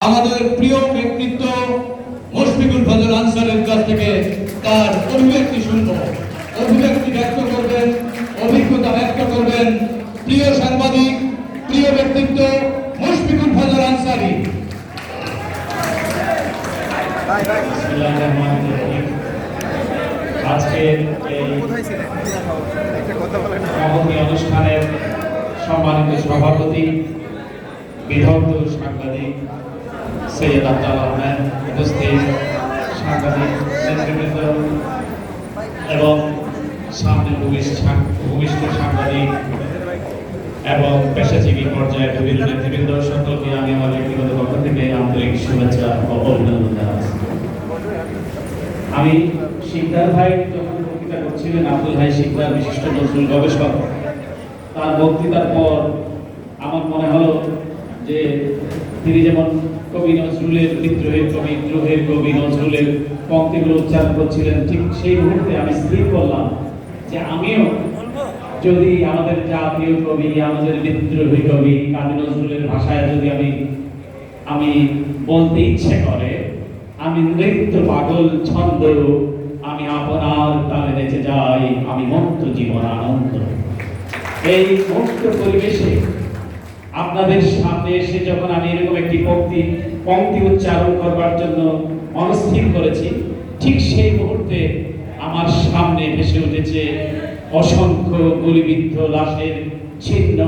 আমাদের প্রিয় ব্যক্তিত্ব মুশফিকুল ফজল আনসারের কাছ থেকে তার অভিব্যক্তি শুনব। অভিব্যক্তি ব্যক্ত করবেন, অভিজ্ঞতা ব্যক্ত করবেন প্রিয় সাংবাদিক, প্রিয় ব্যক্তিত্ব মুশফিকুল ফজল আনসারি। অনুষ্ঠানের সম্মানিত সভাপতি বিধগ্ধ সাংবাদিক সৈয়দ উপস্থিত, সাংবাদিক এবং সামনে ভূমিষ্ঠ সাংবাদিক এবং পেশাজীবী পর্যায়ে বিভিন্ন নেতৃবৃন্দ, সকলকে আমি আমার ব্যক্তিগত পক্ষ থেকে আন্তরিক শুভেচ্ছা ও অভিনন্দন জানাচ্ছি। আমি শিকদার ভাই যখন বক্তৃতা করছিলেন, আব্দুল ভাই শিকদার বিশিষ্ট নজরুল গবেষক, তার বক্তৃতার পর আমার মনে হলো যে তিনি যেমন কবি নজরুলের বিদ্রোহের কবি, দ্রোহের কবি নজরুলের পঙ্ক্তিগুলো উচ্চারণ করছিলেন। ঠিক সেই মুহূর্তে আমি স্থির করলাম যে আমিও যদি আমাদের জাতীয় কবি, আমাদের বিদ্রোহী কবি কাজী নজরুলের ভাষায় যদি আমি আমি বলতে ইচ্ছে করে, আমি নৃত্য পাগল ছন্দ, আমি আপনার তালে নেচে যাই, আমি মুক্ত জীবন আনন্দ। এই মুক্ত পরিবেশে আপনাদের সামনে এসে যখন আমি এরকম একটি পঙ্ক্তি পঙ্ক্তি উচ্চারণ করবার জন্য মনস্থির করেছি। ঠিক সেই মুহূর্তে আমার সামনে ভেসে উঠেছে অসংখ্য গুলিবিদ্ধ লাশের ছিন্ন,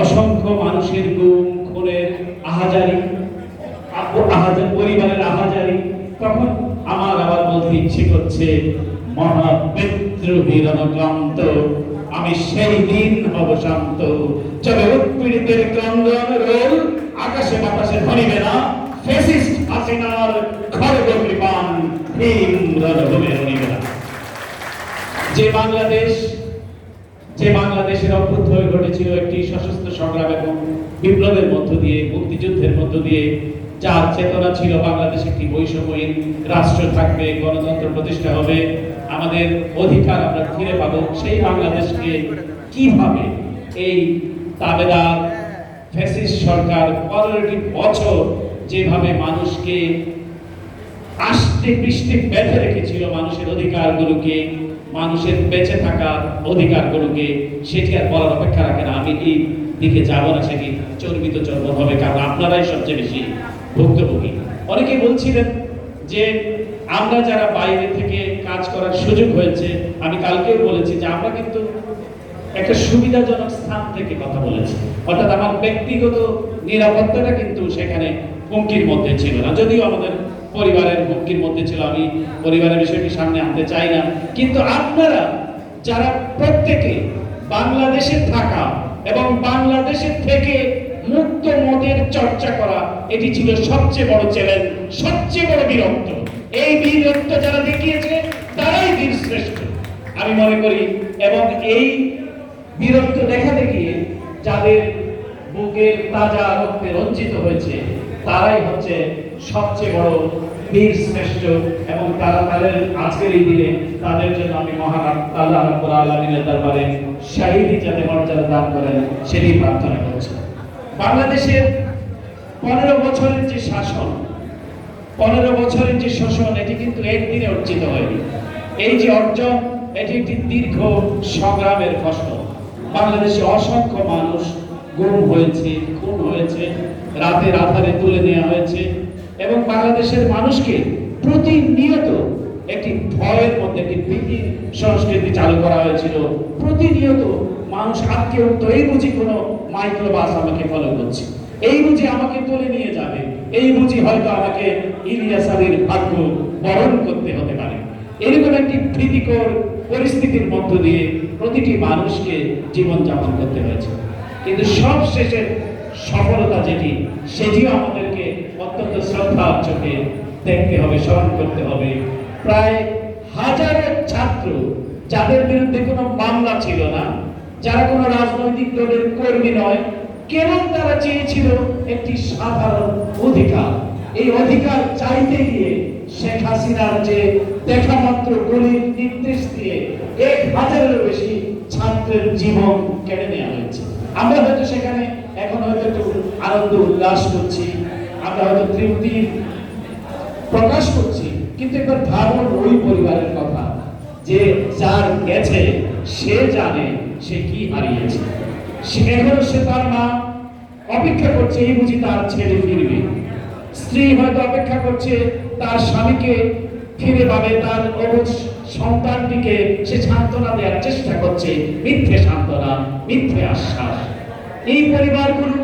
অসংখ্য মানুষের গুম, খুনের আহাজারি পরিবারের আহাজারি। তখন আমার আবার বলতে ইচ্ছে করছে মহাবিদ্রোহী রণক্রান্ত আমি সেই দিন হব শান্ত যবে উৎপীড়িতের ক্রন্দন রোল আকাশে বাতাসে ধরিবে না। ফেসিস্ট যে বাংলাদেশ, যে বাংলাদেশের ঘটেছিল একটি সশস্ত্র সংগ্রাম এবং বিপ্লবের মধ্য দিয়ে, মুক্তিযুদ্ধের মধ্য দিয়ে, যার চেতনা ছিল বাংলাদেশ একটি বৈষম্যহীন রাষ্ট্র থাকবে, গণতন্ত্র প্রতিষ্ঠা হবে। আমাদের অধিকার আমরা ফিরে পাবো। সেই বাংলাদেশকে কীভাবে এই তাবেদার ফ্যাসিস্ট সরকার পনেরোটি বছর যেভাবে মানুষকে আষ্টে পৃষ্ঠে বেঁধে রেখেছিল মানুষের অধিকারগুলোকে, মানুষের বেঁচে থাকার অধিকারগুলোকে, সেটি আর বলার অপেক্ষা রাখে না। আমি এই দিকে যাব না সেটি চর্বিত চর্বণ হবে, কারণ আপনারাই সবচেয়ে বেশি ভুক্তভোগী। অনেকে বলছিলেন যে আমরা যারা বাইরে থেকে কাজ করার সুযোগ হয়েছে, আমি কালকেও বলেছি যে আমরা কিন্তু একটা সুবিধাজনক স্থান থেকে কথা বলেছি। অর্থাৎ আমার ব্যক্তিগত নিরাপত্তাটা কিন্তু সেখানে হুমকির মধ্যে ছিল না। যদিও আমাদের পরিবারের হুমকির মধ্যে ছিল, আমি পরিবারের বিষয়টি সামনে আনতে চাই না। কিন্তু আপনারা যারা প্রত্যেকে বাংলাদেশে থাকা এবং বাংলাদেশের থেকে মুক্ত মতের চর্চা করা, এটি ছিল সবচেয়ে বড় চ্যালেঞ্জ সবচেয়ে বড় বীরত্ব। এই বীরত্ব যারা দেখিয়েছে, তারাই বীর শ্রেষ্ঠ। আমি মনে করি, এবং এই বীরত্ব দেখাতে গিয়ে যাদের বুকের তাজা রক্তে রঞ্জিত হয়েছে। তারাই হচ্ছে সবচেয়ে বড় বীর শ্রেষ্ঠ এবং তারা তাদের আজকের এই দিনে তাদের জন্য আমি মহান আল্লাহ রাব্বুল আলামিনের দরবারে শাহীদি যাতে মর্যাদা দান করেন সেটি প্রার্থনা করছি। বাংলাদেশের পনেরো বছরের যে শাসন, পনেরো বছরের যে শোষণ, এটি কিন্তু একদিনে অর্জিত হয়নি। এই যে অর্জন, এটি একটি দীর্ঘ সংগ্রামের ফসল বাংলাদেশে অসংখ্য মানুষ গুম হয়েছে, খুন হয়েছে রাতের আধারে তুলে নেওয়া হয়েছে এবং বাংলাদেশের মানুষকে প্রতিনিয়ত একটি ভয়ের মধ্যে, একটি ভীতির সংস্কৃতি চালু করা হয়েছিল। প্রতিনিয়ত মানুষ আটকে উঠতো, এই বুঝি কোনো মাইক্রোবাস আমাকে ফলো করছে। এই বুঝি আমাকে তুলে নিয়ে যাবে। এই বুঝি হয়তো আমাকে ইলিয়াস আলীর ভাগ্য বরণ করতে হতে পারে। এরকম একটি ভীতিকর পরিস্থিতির মধ্য দিয়ে প্রতিটি মানুষকে জীবনযাপন করতে হয়েছে। কিন্তু সব শেষে সফলতা যেটি, সেটিও আমাদেরকে অত্যন্ত শ্রদ্ধার চোখে দেখতে হবে, স্মরণ করতে হবে। প্রায় হাজারো ছাত্র যাদের বিরুদ্ধে কোনো মামলা ছিল না, যারা কোনো রাজনৈতিক দলের কর্মী নয়, কেবল তারা চেয়েছিল একটি সাধারণ অধিকার। এই অধিকার চাইতে গিয়ে শেখ হাসিনার যে দেখা মাত্র গুলির নির্দেশ দিয়ে এক হাজারেরও বেশি ছাত্রের জীবন কেড়ে নেওয়া হয়েছে। আমরা হয়তো সেখানে এখন হয়তো একটু আনন্দ উল্লাস করছি, আমরা হয়তো তৃপ্তি প্রকাশ করছি, কিন্তু একবার ভাবুন ওই পরিবারের কথা, যে যার গেছে, সে জানে সে কি হারিয়েছে। সে সে তার মা অপেক্ষা করছে, এই বুঝি তার ছেলে ফিরবে। স্ত্রী হয়তো অপেক্ষা করছে, তার স্বামীকে ফিরে পাবে, তার সন্তানটিকে সে সান্ত্বনা দেওয়ার চেষ্টা করছে, মিথ্যে সান্ত্বনা। মিথ্যে আশ্বাস। এই পরিবারগুলো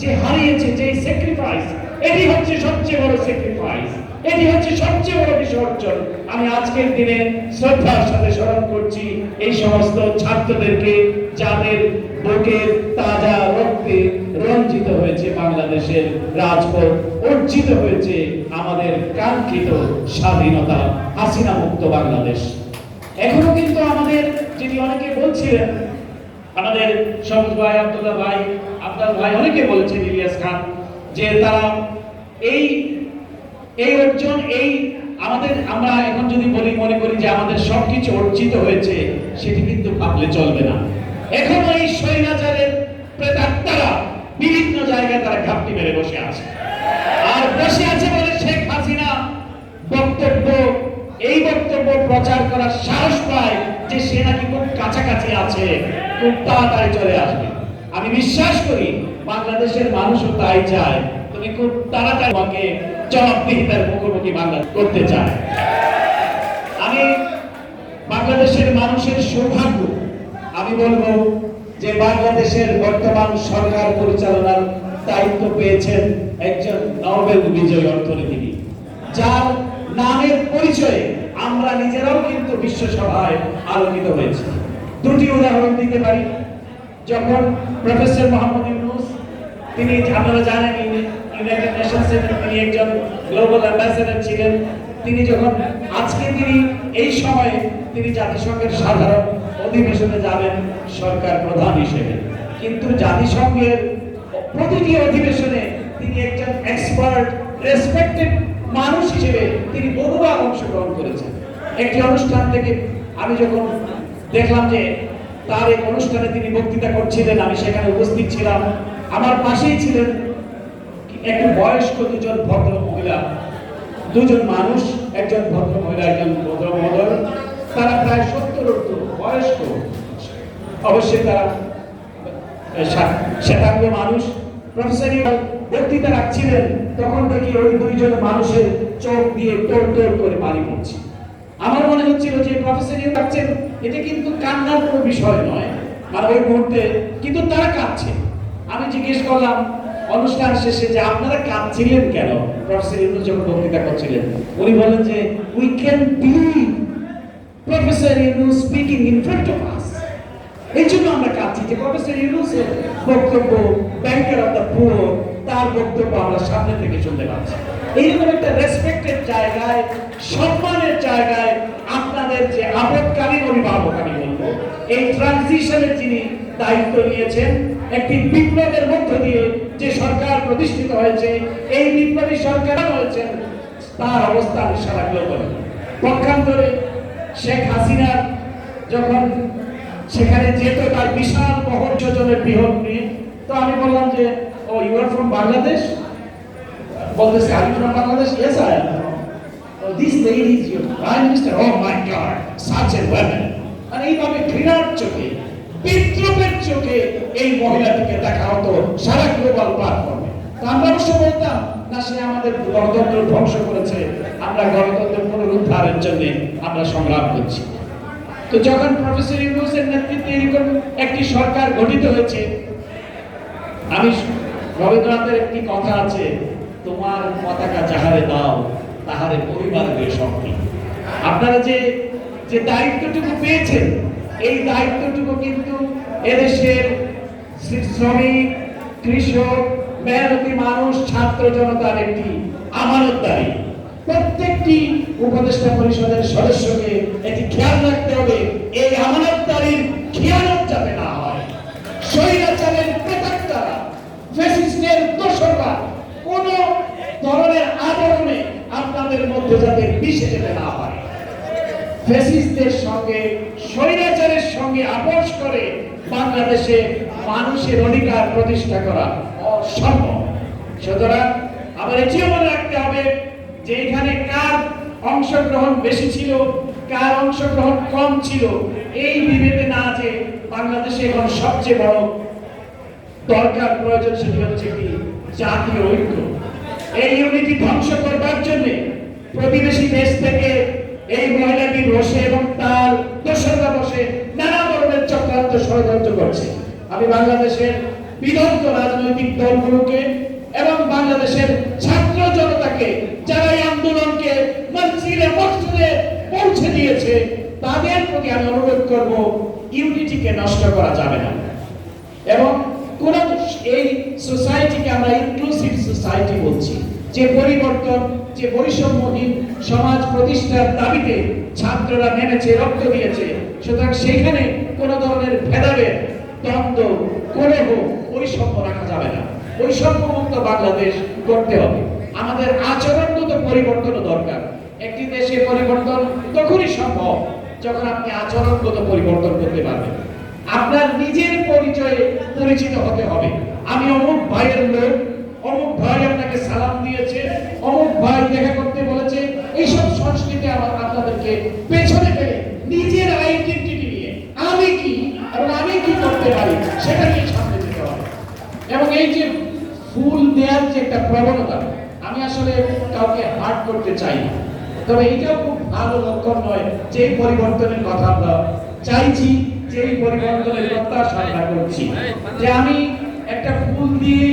যে হারিয়েছে, যে স্যাক্রিফাইস এটি হচ্ছে সবচেয়ে বড় স্যাক্রিফাইস এটি হচ্ছে সবচেয়ে বড় বিসর্জন। আমি আজকের দিনে শ্রদ্ধার সাথে স্মরণ করছি এই সমস্ত ছাত্রদেরকে যাদের বুকের তাজা রক্তে রঞ্জিত হয়েছে বাংলাদেশের রাজপথ, অর্জিত হয়েছে আমাদের কাঙ্ক্ষিত স্বাধীনতা হাসিনা মুক্ত বাংলাদেশ। এখনও কিন্তু আমাদের, যিনি অনেকে বলছিলেন আমাদের সবুজ ভাই, আব্দুল্লাহ ভাই, আব্দুল ভাই, অনেকে বলেছেন ইলিয়াস খান যে তারা এই এই অর্জন, এই আমাদের, আমরা এখন যদি বলি, মনে করি যে আমাদের সবকিছু অর্জিত হয়েছে, সেটি কিন্তু ভাবলে চলবে না। এখন এই স্বৈরাচারের প্রেতাত্মারা বিভিন্ন জায়গায় তারা ঘাপটি মেরে বসে আছে। আর বসে আছে বলে শেখ হাসিনা বক্তব্য, এই বক্তব্য প্রচার করার সাহস পায় যে সে নাকি খুব কাছাকাছি আছে, খুব তাড়াতাড়ি চলে আসবে। আমি বিশ্বাস করি বাংলাদেশের মানুষও তাই চায়। তুমি খুব তাড়াতাড়ি আমাকে জবাবদিহিতার মুখোমুখি বাংলা করতে চায়। আমি বাংলাদেশের মানুষের সৌভাগ্য, আমি বলব যে বাংলাদেশের বর্তমান সরকার পরিচালনার দায়িত্ব পেয়েছেন একজন নোবেল বিজয়ী অর্থনীতিবিদ, যার নামের পরিচয়ে আমরা নিজেরাও কিন্তু বিশ্ব সভায় আলোকিত হয়েছি। দুটি উদাহরণ দিতে পারি। যখন প্রফেসর মোহাম্মদ ইউনুস, তিনি আপনারা জানেন ইউনাইটেড নেশনসের তিনি একজন গ্লোবাল অ্যাম্বাসেডর ছিলেন। তিনি যখন আজকে তিনি এই সময়ে তিনি জাতিসংঘের সাধারণ অধিবেশনে যাবেন সরকার প্রধান হিসেবে। কিন্তু জাতিসংঘের প্রতিটি অধিবেশনে তিনি একজন এক্সপার্ট রেসপেক্টেড মানুষ হিসেবে তিনি বহুবার অংশগ্রহণ করেছেন। একটি অনুষ্ঠান থেকে আমি যখন দেখলাম যে তার এক অনুষ্ঠানে তিনি বক্তৃতা করছিলেন, আমি সেখানে উপস্থিত ছিলাম। আমার পাশেই ছিলেন একটু বয়স্ক দুজন ভদ্র মহিলা দুজন মানুষ, একজন ভদ্র মহিলা একজন ভদ্র মহোদয় তারা প্রায় সত্তর বয়স্ক। অবশ্যই তারা শ্বেতা- শ্বেতাঙ্গ মানুষ। প্রফেসর বক্তৃতা রাখছিলেন। তখন দেখি ওই দুইজন মানুষের চোখ দিয়ে তোর তোর করে পানি পড়ছে। আমার মনে হচ্ছিল যে প্রফেসর ইউ রাখছেন এটা কিন্তু কান্নার কোনো বিষয় নয়। মানে ওই মুহূর্তে কিন্তু তারা কাঁদছে। আমি জিজ্ঞেস করলাম, অনুষ্ঠান শেষে যে আপনারা কাঁদছিলেন কেন? প্রফেসর ইউনুস যখন বক্তৃতা করছিলেন, উনি বলেন যে we can believe professor Yunus speaking in front of us এই জন্য আমরা কাঁদছি যে প্রফেসর ইউনুসের বক্তব্য ব্যাংকার অফ দ্য পুয়ার তার বক্তব্য আমরা সামনে থেকে শুনতে পাচ্ছি। এইরকম একটা রেসপেক্টেড জায়গায়, সম্মানের জায়গায় আপনাদের যে আপদকালীন অভিভাবক আমি বলব, এই ট্রানজিশনের যিনি দায়িত্ব নিয়েছেন, একটি বিপ্লবের মধ্য দিয়ে যে সরকার প্রতিষ্ঠিত হয়েছে, এই বিপ্লবী সরকার হয়েছেন তার অবস্থান সারা গ্লোবাল পক্ষান্তরে শেখ হাসিনার যখন সেখানে যেত তার বিশাল মহর যোজনের বৃহৎ নিয়ে তো আমি বললাম যে oh you are from Bangladesh বলতেছে আমি from Bangladesh yes I this lady is your prime minister oh my god such a women মানে এইভাবে ঘৃণার চোখে, বিদ্রোহের চোখে এই মহিলাটিকে দেখা হতো সারা গ্লোবাল প্ল্যাটফর্মে আমরা অবশ্য বলতাম, না, সে আমাদের গণতন্ত্র ধ্বংস করেছে। আমরা গণতন্ত্র পুনরুদ্ধারের জন্য আমরা সংগ্রাম করছি। তো যখন প্রফেসর ইউনুসের নেতৃত্বে এরকম একটি সরকার গঠিত হয়েছে, আমি রবীন্দ্রনাথের একটি কথা আছে, তোমার পতাকা যাহারে দাও, তাহারে পরিবারের শক্তি আপনারা যে যে দায়িত্বটুকু পেয়েছেন, এই দায়িত্বটুকু কিন্তু এদেশের শ্রমিক, কৃষক, মেহনতি মানুষ, ছাত্র জনতার একটি আমানতদারি। প্রত্যেকটি উপদেষ্টা পরিষদের সদস্যকে এটি খেয়াল রাখতে হবে, এই আমানতদারির খেয়ালত যাতে না হয়। স্বৈরাচারের প্রেতাত্মারা ফ্যাসিস্টের দোষরা কোন ধরনের আবরণে আপনাদের মধ্যে যাতে মিশে যেতে না পারে। ফ্যাসিস্টদের সঙ্গে, স্বৈরাচারের সঙ্গে আপোষ করে বাংলাদেশে মানুষের অধিকার প্রতিষ্ঠা করা অসম্ভব। সুতরাং আবার এটিও মনে রাখতে হবে যে এখানে কার অংশগ্রহণ বেশি ছিল, কার অংশগ্রহণ কম ছিল, এই বিবেকে না যে বাংলাদেশে এখন সবচেয়ে বড় দরকার, প্রয়োজন সেটি হচ্ছে কি? জাতীয় ঐক্য। এই ইউনিটি ধ্বংস করবার জন্য প্রতিবেশী দেশ থেকে এই মহিলাটি বসে এবং তার দোসররা বসে নানা ধরনের চক্রান্ত ষড়যন্ত্র করছে। আমি বাংলাদেশের বিদগ্ধ রাজনৈতিক দলগুলোকে এবং বাংলাদেশের ছাত্র জনতাকে যারা এই আন্দোলনকে মসজিদে মসজিদে পৌঁছে দিয়েছে, তাদের প্রতি আমি অনুরোধ করব ইউনিটিকে নষ্ট করা যাবে না। এবং কোন এই সোসাইটিকে আমরা ইনক্লুসিভ সোসাইটি বলছি। যে পরিবর্তন, যে বৈষম্যহীন সমাজ প্রতিষ্ঠার দাবিতে ছাত্ররা নেমেছে, রক্ত দিয়েছে, সুতরাং সেখানে কোন ধরনের ভেদাভেদ, দ্বন্দ্ব, কলহ, বৈষম্য রাখা যাবে না। বৈষম্য মুক্ত বাংলাদেশ করতে হবে। আমাদের আচরণগত পরিবর্তনও দরকার। একটি দেশে পরিবর্তন তখনই সম্ভব যখন আপনি আচরণগত পরিবর্তন করতে পারবেন। আপনার নিজের পরিচয়ে পরিচিত হতে হবে। আমি অমুক ভাইয়ের লোক, অমুক ভাই আপনাকে সালাম দিয়েছে, অমুক ভাই দেখা করতে বলেছে, এইসব সংস্কৃতি আমার আপনাদেরকে পেছনে ফেলে নিজের আইডেন্টিটি নিয়ে। আমি কি এবং আমি কি করতে পারি সেটা নিয়ে সামনে যেতে হবে। এবং এই যে ফুল দেওয়ার যে একটা প্রবণতা, আমি আসলে কাউকে হার্ট করতে চাই না। তবে এইটাও খুব ভালো লক্ষণ নয় যে পরিবর্তনের কথা আমরা চাইছি। যে এই পরিবর্তনের প্রত্যাশা আমরা করছি, যে আমি একটা ফুল দিয়ে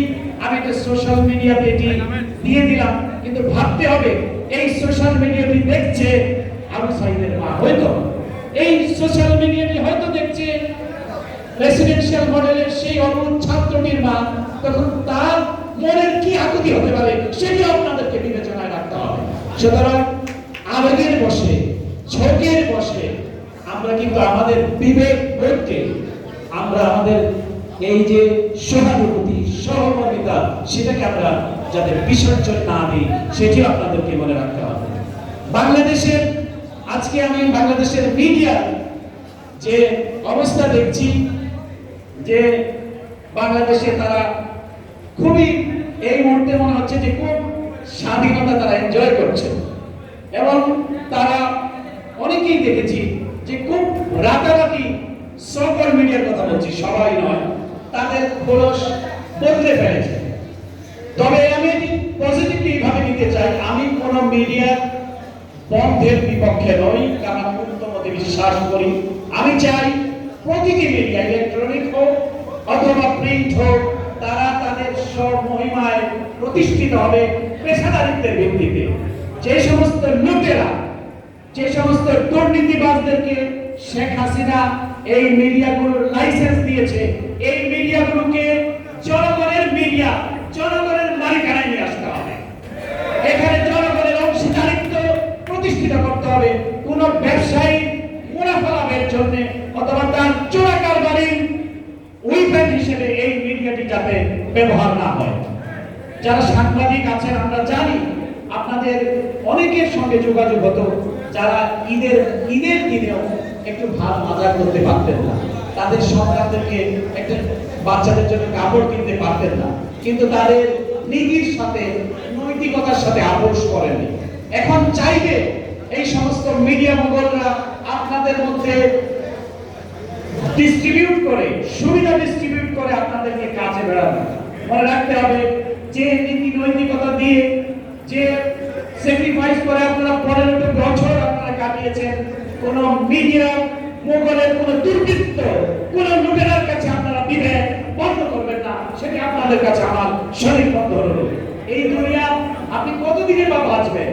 আমি একটা সোশ্যাল মিডিয়াতে এটি দিয়ে দিলাম, কিন্তু ভাবতে হবে এই সোশ্যাল মিডিয়াটি দেখছে আবু সাইদের মা, হয়তো? এই সোশ্যাল মিডিয়াটি হয়তো দেখছে রেসিডেন্সিয়াল মডেলের সেই অরুণ ছাত্রটির মা, তখন তার মনের কি আকুতি হতে পারে সেটি আপনাদেরকে বিবেচনায় রাখতে হবে। সুতরাং আবেগের বসে, ঝোঁকের বসে আমরা কিন্তু আমাদের বিবেক বোধকে আমরা আমাদের এই যে সহানুভূতি, সহমর্মিতা, সেটাকে আমরা যাতে বিসর্জন না দিই সেটি আপনাদেরকে মনে রাখতে হবে। বাংলাদেশের, আজকে আমি বাংলাদেশের মিডিয়া যে অবস্থা দেখছি, যে বাংলাদেশে তারা খুবই, এই মুহূর্তে মনে হচ্ছে যে খুব স্বাধীনতা তারা এনজয় করছে। এবং তারা অনেকেই দেখেছি যে খুব রাতারাতি সকল মিডিয়ার কথা বলছি, সবাই নয়, তাদের খোলস বদলে ফেলেছে। তবে আমি পজিটিভলি ভাবে নিতে চাই, আমি কোন মিডিয়ার বন্ধের বিপক্ষে নই, কারণ আমি বিশ্বাস করি। আমি চাই প্রতিটি মিডিয়া ইলেকট্রনিক হোক অথবা প্রিন্ট হোক, তারা তাদের স্বমহিমায় প্রতিষ্ঠিত হবে পেশাদারিত্বের ভিত্তিতে। যে সমস্ত লোকেরা যে সমস্ত দুর্নীতিবাজদেরকে শেখ হাসিনা এই মিডিয়াগুলোর লাইসেন্স দিয়েছে, এই মিডিয়াগুলোকে জনগণের মিডিয়া, জনগণের মালিকানায় নিয়ে আসতে হবে। এখানে জনগণের অংশীদারিত্ব প্রতিষ্ঠিত করতে হবে। কোন ব্যবসায়ী মুনাফা লাভের জন্য অথবা তার চোরা কারবারি উইপেন হিসেবে এই মিডিয়াটি যাতে ব্যবহার না হয়। যারা সাংবাদিক আছেন, আমরা জানি আপনাদের অনেকের সঙ্গে যোগাযোগ হতো। যারা ঈদের ঈদের দিনেও একটু ভালো মজা করতে পারতেন না। তাদের সন্তানদেরকে একটা বাচ্চাদের জন্য কাপড় কিনতে পারতেন না। কিন্তু তাদের নীতির সাথে, নৈতিকতার সাথে আপোষ করেনি। এখন চাইবে এই সমস্ত মিডিয়া মোগলরা আপনাদের মধ্যে ডিস্ট্রিবিউট করে, সুবিধা ডিস্ট্রিবিউট করে আপনাদেরকে কাজে বেড়ানো মনে রাখতে হবে, যে নীতি নৈতিকতা দিয়ে, যে স্যাক্রিফাইস করে আপনারা পনেরোটা বছর কাটিয়েছেন কোন মিডিয়া, মোগলের কোন দুর্বৃত্ত, কোন লুটেরার কাছে আপনারা বিভেদ বন্ধ করবেন না। সেটি আপনাদের কাছে আমার শরীর বন্ধ হলো এই দুনিয়া আপনি কতদিনে বা বাঁচবেন?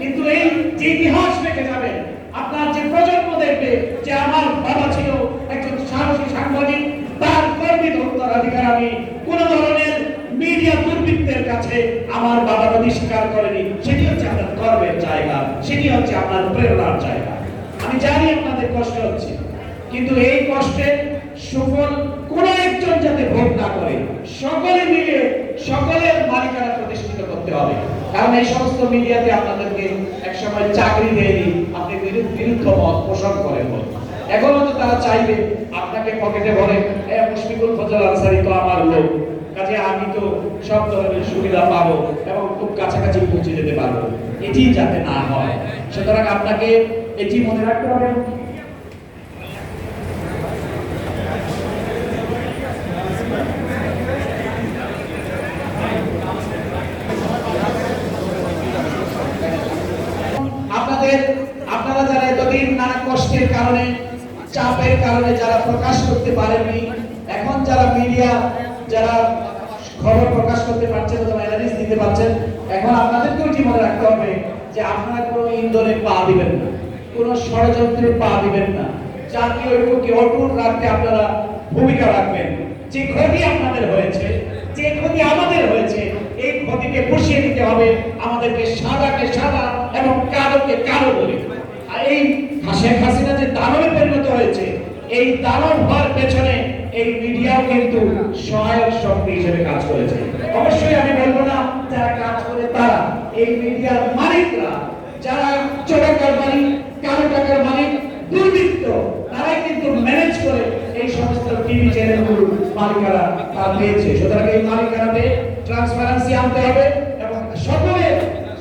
কিন্তু এই যে ইতিহাস রেখে যাবেন, আপনার যে প্রজন্ম দেখবে যে আমার বাবা ছিল একজন সাহসী সাংবাদিক, তার কর্মীত হত্যার অধিকার আমি কোন ধরনের মিডিয়া দুর্বৃত্তের কাছে আমার বাবা নদী স্বীকার করেনি, সেটি হচ্ছে আপনার গর্বের জায়গা, সেটি হচ্ছে আপনার প্রেরণার জায়গা। আমি জানি আপনাদের কষ্ট হচ্ছে, কিন্তু এই কষ্টের সুফল কোন একজন যাতে ভোগ না করে, সকলে মিলে সকলের মালিকানা প্রতিষ্ঠিত করতে হবে। কারণ এই সমস্ত মিডিয়াতে আপনাদেরকে এক সময় চাকরি দেয়নি আপনি বিরু- বিরুদ্ধ মত পোষণ করেন। এখনও তো তারা চাইবে, আপনাকে পকেটে ভরে মুশফিকুল ফজল আনসারি তো আমার লোক। কাজে আমি তো সব ধরনের সুবিধা পাবো এবং খুব কাছাকাছি পৌঁছে যেতে পারব। এটি যাতে না হয়। সুতরাং আপনাকে এটি মনে রাখতে হবে। যারা চাপের কারণে যারা প্রকাশ করতে পারেননি, এখন যারা মিডিয়া যারা করতে পারছেন অথবা অ্যানালিস দিতে পারছেন, এখন আপনাদেরকেও এটি মনে রাখতে হবে যে আপনারা কোনো ইন্ধনে পা দিবেন না, কোনো ষড়যন্ত্রে পা দিবেন না। জাতীয় ঐক্যকে অটুট রাখতে আপনারা ভূমিকা রাখবেন। যে ক্ষতি আপনাদের হয়েছে, যে ক্ষতি আমাদের হয়েছে, এই ক্ষতিকে পুষিয়ে দিতে হবে আমাদেরকে সাদাকে সাদা এবং কালোকে কালো বলে। আর এই শেখ হাসিনা যে দানবে পরিণত হয়েছে, এই দানব হওয়ার পেছনে এই মিডিয়াও কিন্তু সহায়ক শক্তি হিসেবে কাজ করেছে। অবশ্যই আমি বলব না, যারা কাজ করে তারা, এই মিডিয়ার মালিকরা, যারা চোরাকার মালিক, কালো টাকার মালিক, দুর্বৃত্ত, তারাই কিন্তু ম্যানেজ করে এই সমস্ত টিভি চ্যানেলগুলো মালিকারা তারা পেয়েছে সুতরাং এই মালিকানাতে ট্রান্সপারেন্সি আনতে হবে এবং সকলে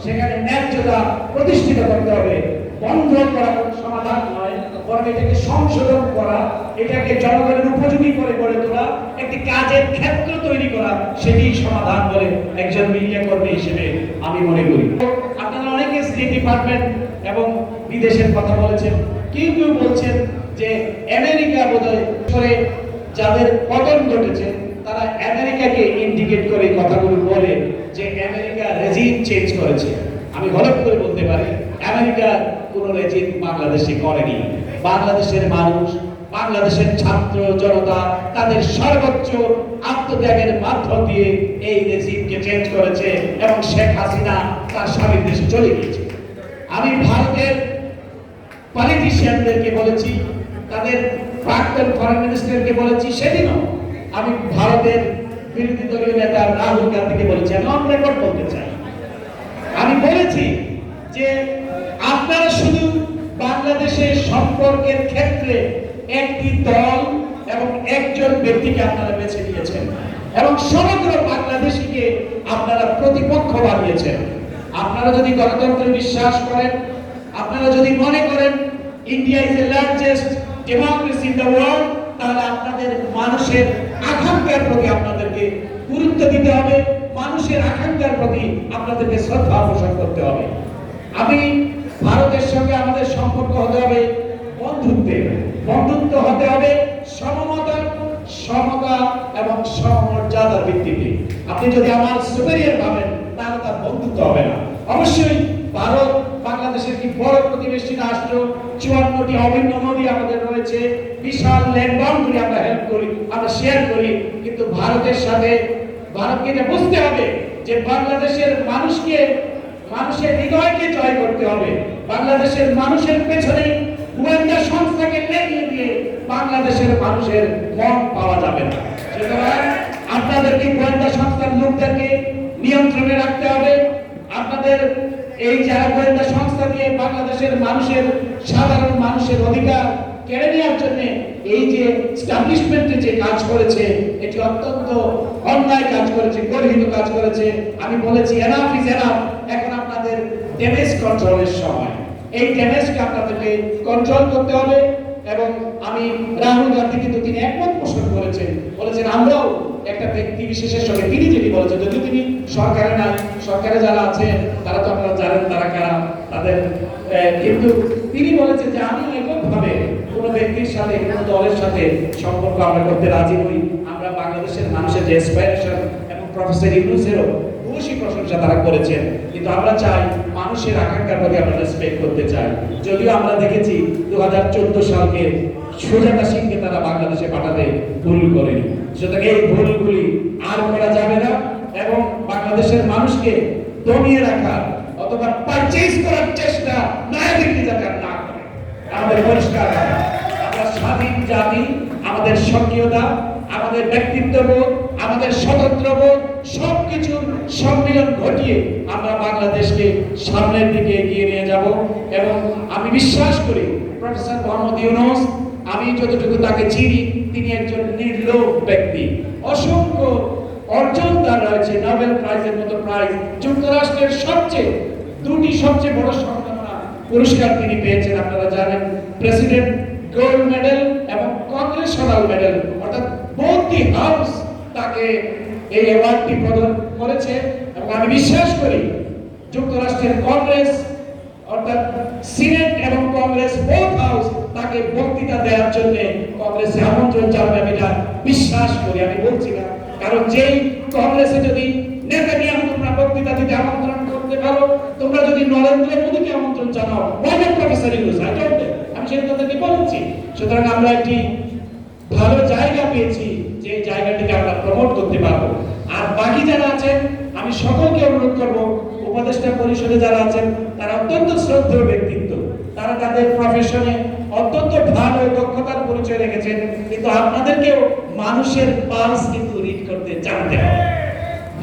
সেখানে ন্যায্যতা প্রতিষ্ঠিত করতে হবে। বন্ধ করা কোনো সমাধান বরং এটাকে সংশোধন করা, এটাকে জনগণের উপযোগী করে গড়ে তোলা, একটি কাজের ক্ষেত্র তৈরি করা সেটি সমাধান বলে একজন মিডিয়া কর্মী হিসেবে আমি মনে করি। আপনারা অনেকে স্টেট ডিপার্টমেন্ট এবং বিদেশের কথা বলেছেন, কেউ কেউ বলছেন যে আমেরিকা বোধহয় করে যাদের পতন ঘটেছে, তারা আমেরিকাকে ইন্ডিকেট করে কথাগুলো বলে যে আমেরিকা রেজিম চেঞ্জ করেছে। আমি হলফ করে বলতে পারি, আমেরিকা কোনো রেজিম বাংলাদেশে করেনি। বাংলাদেশের মানুষ, বাংলাদেশের ছাত্র জনতা তাদের সর্বোচ্চ আত্মত্যাগের মাধ্যম দিয়ে এই রেজিমকে চেঞ্জ করেছে এবং শেখ হাসিনা তার স্বামীর দেশে চলে গিয়েছে। আমি ভারতের পলিটিশিয়ানদেরকে বলেছি, তাদের প্রাক্তন ফরেন মিনিস্টারকে বলেছি, সেদিনও আমি ভারতের বিরোধী দলীয় নেতা রাহুল গান্ধীকে বলেছি, আমি অন রেকর্ড বলতে চাই। আমি বলেছি যে আপনারা শুধু বাংলাদেশের সম্পর্কের ক্ষেত্রে একটি দল এবং একজন ব্যক্তিকে আপনারা বেছে নিয়েছেন। এবং সমগ্র বাংলাদেশিকে আপনারা প্রতিপক্ষ বানিয়েছেন। আপনারা যদি গণতন্ত্রে বিশ্বাস করেন, আপনারা যদি মনে করেন, India is the largest democracy in the world তাহলে আপনাদের মানুষের আকাঙ্ক্ষার প্রতি আপনাদেরকে গুরুত্ব দিতে হবে, মানুষের আকাঙ্ক্ষার প্রতি আপনাদেরকে শ্রদ্ধা পোষণ করতে হবে। আমি ভারতের সঙ্গে আমাদের সম্পর্ক হতে হবে বন্ধুত্বের। বন্ধুত্ব হতে হবে সমমতা সমতা এবং সমমর্যাদার ভিত্তিতে। আপনি যদি আমার সুপেরিয়র ভাবেন, তাহলে তার বন্ধুত্ব হবে না। অবশ্যই ভারত বাংলাদেশের কি বড় প্রতিবেশী রাষ্ট্র, চুয়ান্নটি অভিন্ন নদী আমাদের রয়েছে, বিশাল ল্যান্ড বাউন্ডারি আমরা হেল্প করি, আমরা শেয়ার করি, কিন্তু ভারতের সাথে ভারতকে এটা বুঝতে হবে যে বাংলাদেশের মানুষকে মানুষের হৃদয়কে জয় করতে হবে। বাংলাদেশের মানুষের পেছনে গোয়েন্দা সংস্থাকে লেগিয়ে দিয়ে বাংলাদেশের মানুষের মন পাওয়া যাবে না। সুতরাং আপনাদেরকে গোয়েন্দা সংস্থার লোকদেরকে নিয়ন্ত্রণে রাখতে হবে। আপনাদের এই যারা গোয়েন্দা সংস্থা দিয়ে বাংলাদেশের মানুষের, সাধারণ মানুষের অধিকার কেড়ে নেওয়ার জন্য এই যে স্টাবলিশমেন্টে যে কাজ করেছে, এটি অত্যন্ত অন্যায় কাজ করেছে, গর্হিত কাজ করেছে। আমি বলেছি এনাফ ইজ এনাফ এখন আপনাদের ড্যামেজ কন্ট্রোলের সময়। এই ড্যামেজকে আপনাদেরকে কন্ট্রোল করতে হবে এবং আমি রাহুল গান্ধী কিন্তু তিনি একমত পোষণ করেছেন বলেছেন, আমরাও একটা ব্যক্তি বিশেষের সঙ্গে তিনি যেটি বলেছেন যদি তিনি সরকারে নাই, সরকারে যারা আছে তারা তো আপনারা জানেন তারা কারা, তাদের কিন্তু তিনি বলেছেন যে আমি এককভাবে কোনো ব্যক্তির সাথে, কোনো দলের সাথে সম্পর্ক আমরা করতে রাজি নই। আমরা বাংলাদেশের মানুষের যে অ্যাসপাইরেশন এবং প্রফেসর ইউনুসেরও খুশি প্রশংসা তারা করেছেন। কিন্তু আমরা চাই মানুষের আকাঙ্ক্ষার প্রতি আমরা রেসপেক্ট করতে চাই। যদিও আমরা দেখেছি দু হাজার চোদ্দ সালকে সুজাতা সিংকে তারা বাংলাদেশে পাঠাতে ভুল করেনি। সুতরাং এই ভুলগুলি আর করা যাবে না এবং বাংলাদেশের মানুষকে দমিয়ে রাখা অথবা পারচেজ করার চেষ্টা নায়কটি যাতে না করে আমাদের পরিষ্কার। আমরা স্বাধীন জাতি, আমাদের সক্রিয়তা আমাদের ব্যক্তিত্ববোধ, আমাদের স্বতন্ত্রবোধ, সবকিছুর সম্মিলন ঘটিয়ে আমরা বাংলাদেশকে সামনের দিকে এগিয়ে নিয়ে যাব এবং আমি বিশ্বাস করি প্রফেসর মোহাম্মদ ইউনুস আমি যতটুকু তাকে চিনি, তিনি একজন নির্লোভ ব্যক্তি। অসংখ্য অর্জন তার রয়েছে নোবেল প্রাইজের মতো প্রাইজ যুক্তরাষ্ট্রের সবচেয়ে, দুটি সবচেয়ে বড় সম্মাননা পুরস্কার তিনি পেয়েছেন, আপনারা জানেন। প্রেসিডেন্ট গোল্ড মেডেল এবং কংগ্রেশনাল মেডেল অর্থাৎ বোথ দি হাউস তাকে এই অ্যাওয়ার্ডটি প্রদান করেছে। এবং আমি বিশ্বাস করি, যুক্তরাষ্ট্রের কংগ্রেস অর্থাৎ সিনেট এবং কংগ্রেস বোথ হাউস তাকে বক্তৃতা দেওয়ার জন্য কংগ্রেসে আমন্ত্রণ জানাবে আমি এটা বিশ্বাস করি, আমি বলছি না। কারণ যেই কংগ্রেসে যদি নেতা নিয়ে তোমরা বক্তৃতা দিতে আমন্ত্রণ করতে পারো, তোমরা যদি নরেন্দ্র মোদীকে আমন্ত্রণ জানাও why professor Yunus I don't আমি সেটা তাদেরকে বলছি। সুতরাং আমরা একটি ভালো জায়গা পেয়েছি, যে জায়গাটিকে আমরা প্রমোট করতে পারব। আর বাকি যারা আছেন, আমি সকলকে অনুরোধ করব, উপদেষ্টা পরিষদে যারা আছেন, তারা অত্যন্ত শ্রদ্ধেয় ব্যক্তিত্ব। তারা তাদের প্রফেশনে অত্যন্ত ভালো দক্ষতার পরিচয় রেখেছেন, কিন্তু আপনাদেরকেও মানুষের পালস কিন্তু রিড করতে জানতে হবে।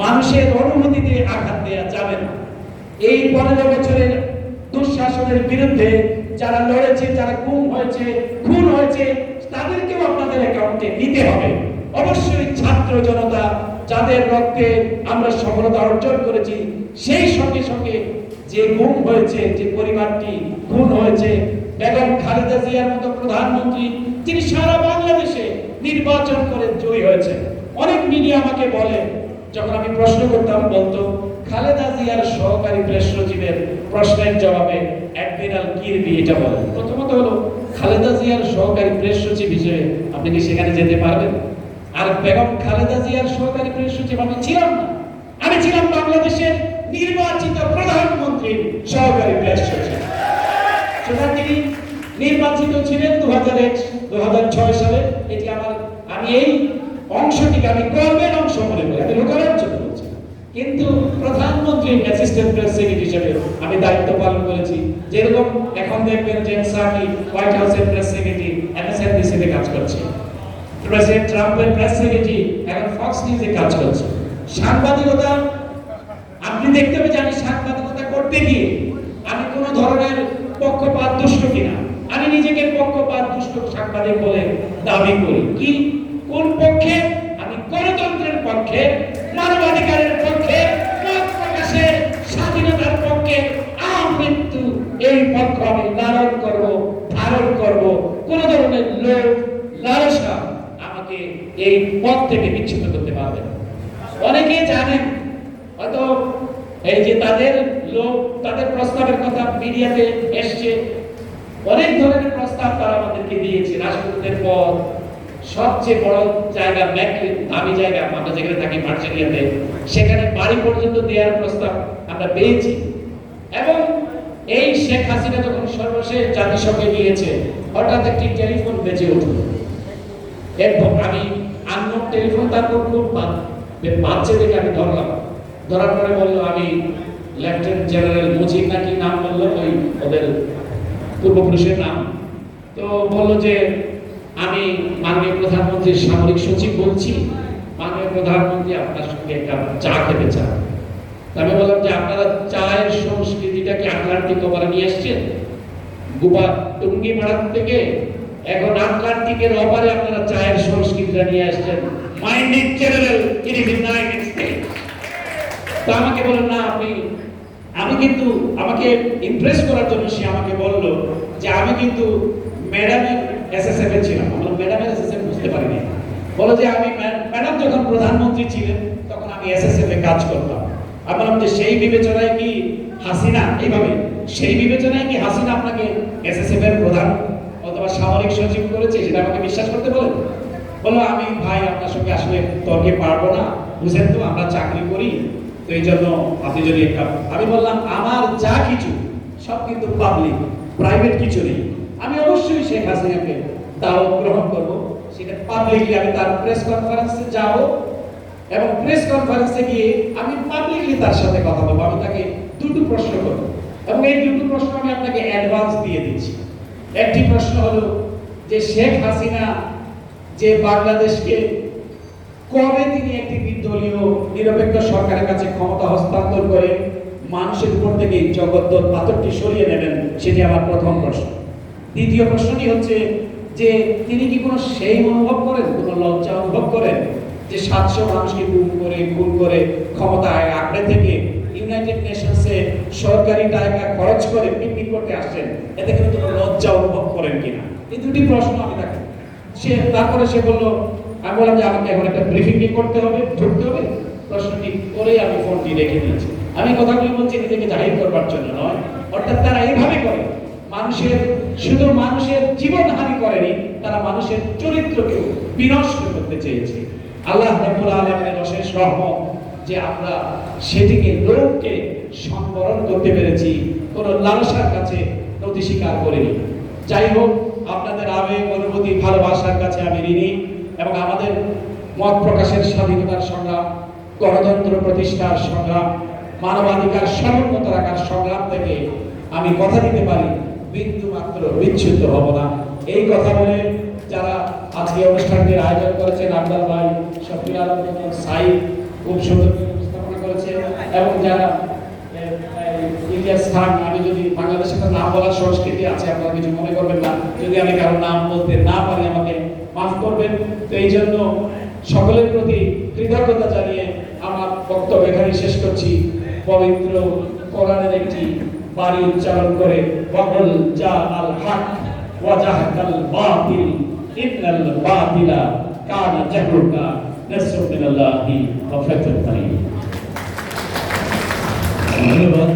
মানুষের অনুভূতিতে আঘাত দেওয়া যাবে না। এই পনেরো বছরের দুঃশাসনের বিরুদ্ধে যারা লড়েছে, যারা গুম হয়েছে, খুন হয়েছে, তাদেরকেও আপনাদের অ্যাকাউন্টে নিতে হবে। অবশ্যই ছাত্র জনতা, যাদের রক্তে আমরা সফলতা অর্জন করেছি, সেই সঙ্গে সঙ্গে যে গুম হয়েছে, যে পরিবারটি খুন হয়েছে বেগম খালেদা জিয়ার মতো প্রধানমন্ত্রী তিনি সারা বাংলাদেশে নির্বাচন করে জয়ী হয়েছে অনেক মিডিয়া আমাকে বলে, যখন আমি প্রশ্ন করতাম, বলতো, খালেদা জিয়ার সহকারী প্রেস সচিবের প্রশ্নের জবাবে অ্যাডমিরাল কিরবি এটা বলেন প্রথমত হলো, খালেদা জিয়ার সহকারী প্রেস সচিব হিসেবে আপনি কি সেখানে যেতে পারবেন? আর বেগম, খালেদা জিয়ার সহকারী প্রেস সচিব আমি ছিলাম না। আমি ছিলাম বাংলাদেশের নির্বাচিত প্রধানমন্ত্রীর সহকারী প্রেস সচিব সুতরাং তিনি নির্বাচিত ছিলেন দু হাজার এক দু হাজার ছয় সালে। এটি আমার, আমি এই অংশটিকে আমি গর্বের অংশ মনে করি, আমি লোকালয়ের জন্য বলছি। কিন্তু প্রধানমন্ত্রীর অ্যাসিস্ট্যান্ট প্রেস সেক্রেটারি হিসেবে আমি দায়িত্ব পালন করেছি। যেরকম এখন দেখবেন যে সাকি হোয়াইট হাউসের প্রেস সেক্রেটারি এমএসএনবিসি তে কাজ করছে। প্রেসিডেন্ট ট্রাম্পের প্রেস সেক্রেটারি এখন ফক্স নিউজে কাজ করছে। সাংবাদিকতা, আপনি দেখতে হবে যে আমি সাংবাদিকতা করতে গিয়ে পক্ষপাত দুষ্ট কিনা? আমি নিজেকে পক্ষপাত দুষ্ট সাংবাদিক বলে দাবি করি। কি? কোন পক্ষে? আমি গণতন্ত্রের পক্ষে, মানবাধিকারের পক্ষে, মত প্রকাশের স্বাধীনতার পক্ষে আমৃত্যু এই পক্ষ আমি লালন করব, ধারণ করব। কোন ধরনের লোক লালসা আমাকে এই পথ থেকে বিচ্ছিন্ন করতে পারবে অনেকে জানেন, হয়তো এই যে তাদের লোক তাদের প্রস্তাবের কথা মিডিয়াতে এসছে। অনেক ধরনের প্রস্তাব তারা আমাদেরকে দিয়েছে। রাষ্ট্রদূতের পদ সবচেয়ে বড় জায়গা দামি জায়গা, আমরা যেখানে থাকি সেখানে বাড়ি পর্যন্ত দেওয়ার প্রস্তাব আমরা পেয়েছি। এবং এই শেখ হাসিনা যখন সর্বশেষ জাতিসংঘে গিয়েছে, হঠাৎ একটি টেলিফোন বেজে উঠল। এরপর আমি আননোন টেলিফোন তারপর খুব বা- বাজছে দেখে আমি ধরলাম। ধরার পরে বলল, আমি লেফটেন্যান্ট জেনারেল মুজিব নাকি নাম বলল, ওই ওদের পূর্বপুরুষের নাম। তো বলল যে, আমি মাননীয় প্রধানমন্ত্রীর সামরিক সচিব বলছি, মাননীয় প্রধানমন্ত্রী আপনার সঙ্গে একটা চা খেতে চান। আমি বললাম যে, আপনারা চায়ের সংস্কৃতিটাকে আটলান্টিক ওপারে নিয়ে এসছেন গোপা টুঙ্গি পাড়ার থেকে এখন আটলান্টিকের ওপারে আপনারা চায়ের সংস্কৃতিটা নিয়ে আসছেন। মাইন্ডিং জেনারেল ইন ইউনাইটেড আমাকে বলেন না, আপনি আমি কিন্তু আমাকে ইমপ্রেস করার জন্য সে আমাকে বলল যে আমি কিন্তু ম্যাডামের এসএসএফ এ ছিলাম। আমরা ম্যাডামের এসএসএফ বুঝতে পারিনি। বলো যে আমি ম্যাডাম যখন প্রধানমন্ত্রী ছিলেন, তখন আমি এসএসএফ এ কাজ করতাম। আমি বললাম যে সেই বিবেচনায় কি হাসিনা? এইভাবে, সেই বিবেচনায় কি হাসিনা আপনাকে এসএসএফ এর প্রধান অথবা সামরিক সচিব করেছে সেটা আমাকে বিশ্বাস করতে বলেন বলল, আমি ভাই, আপনার সঙ্গে আসলে তর্কে পারব না। বুঝেন তো, আমরা চাকরি করি তো এই জন্য আপনি যদি আমি বললাম, আমার যা কিছু, সব কিন্তু পাবলিক প্রাইভেট কিছু নেই। আমি অবশ্যই শেখ হাসিনাকে দাওয়াত গ্রহণ করব। সেটা পাবলিকলি আমি তার প্রেস কনফারেন্সে যাব এবং প্রেস কনফারেন্সে গিয়ে আমি পাবলিকলি তার সাথে কথা বলব। আমি তাকে দুটো প্রশ্ন করব এবং এই দুটো প্রশ্ন আমি আপনাকে অ্যাডভান্স দিয়ে দিচ্ছি। একটি প্রশ্ন হলো যে শেখ হাসিনা যে বাংলাদেশকে কবে তিনি একটি নির্দলীয় নিরপেক্ষ সরকারের কাছে ক্ষমতা হস্তান্তর করে মানুষের উপর থেকে জগদ্দল পাথরটি সরিয়ে নেবেন, সেটি আমার প্রথম প্রশ্ন। দ্বিতীয় প্রশ্নটি হচ্ছে যে তিনি কি কোনো সেই অনুভব করেন, কোনো লজ্জা অনুভব করেন যে সাতশো মানুষকে গুম করে, খুন করে ক্ষমতায় আঁকড়ে থেকে ইউনাইটেড নেশনসে সরকারি টাকা খরচ করে পিকনিক করতে আসছেন? এতে কিন্তু কোনো লজ্জা অনুভব করেন কিনা? এই দুটি প্রশ্ন আমি তাকে সে তারপরে সে বলল আমি বললাম যে আমাকে এখন একটা ব্রিফিং করতে হবে, ঢুকতে হবে। প্রশ্নটি করেই আমি ফোনটি রেখে দিয়েছি। আমি কথাগুলি বলছি, নিজেকে জাহির করবার জন্য নয়। অর্থাৎ তারা এইভাবে করে, মানুষের, শুধু মানুষের জীবন হানি করেনি, তারা মানুষের চরিত্রকে বিনষ্ট করতে চেয়েছে। আল্লাহ রাব্বুল আলামিনের অশেষ রহমত যে আমরা সেটিকে লোককে সংবরণ করতে পেরেছি, কোন লালসার কাছে নতি স্বীকার করিনি। যাই হোক, আপনাদের আবেগ, অনুভূতি, ভালোবাসার কাছে আমি ঋণী। এবং আমাদের মত প্রকাশের স্বাধীনতার সংগ্রাম, গণতন্ত্র প্রতিষ্ঠার সংগ্রাম, মানবাধিকার সমুন্নত রাখার সংগ্রাম থেকে আমি কথা দিতে পারি, বিন্দু মাত্র বিচ্ছুদ্ধ হব না। এই কথা বলে যারা আজকে অনুষ্ঠানটির আয়োজন করেছেন আব্দাল ভাই শফিল আলম সাইদ খুব সুন্দর উপস্থাপনা করেছে এবং যারা ইলিয়াস খান আমি যদি বাংলাদেশের নাম বলার সংস্কৃতি আছে, আপনারা কিছু মনে করবেন না। যদি আমি কারও নাম বলতে না পারি আমাকে মাফ করবেন। তো এই জন্য সকলের প্রতি কৃতজ্ঞতা জানিয়ে আমার বক্তব্য এখানে শেষ করছি। পবিত্র কোরআনের একটি বাড়ি উচ্চারণ করে বকল যা আল হক ওয়াজাহাকাল বাতিল, ইন্নাল বাতিলা কানা জাহুকা নাসরুম মিনাল্লাহি ওয়া ফাতহুন ধন্যবাদ।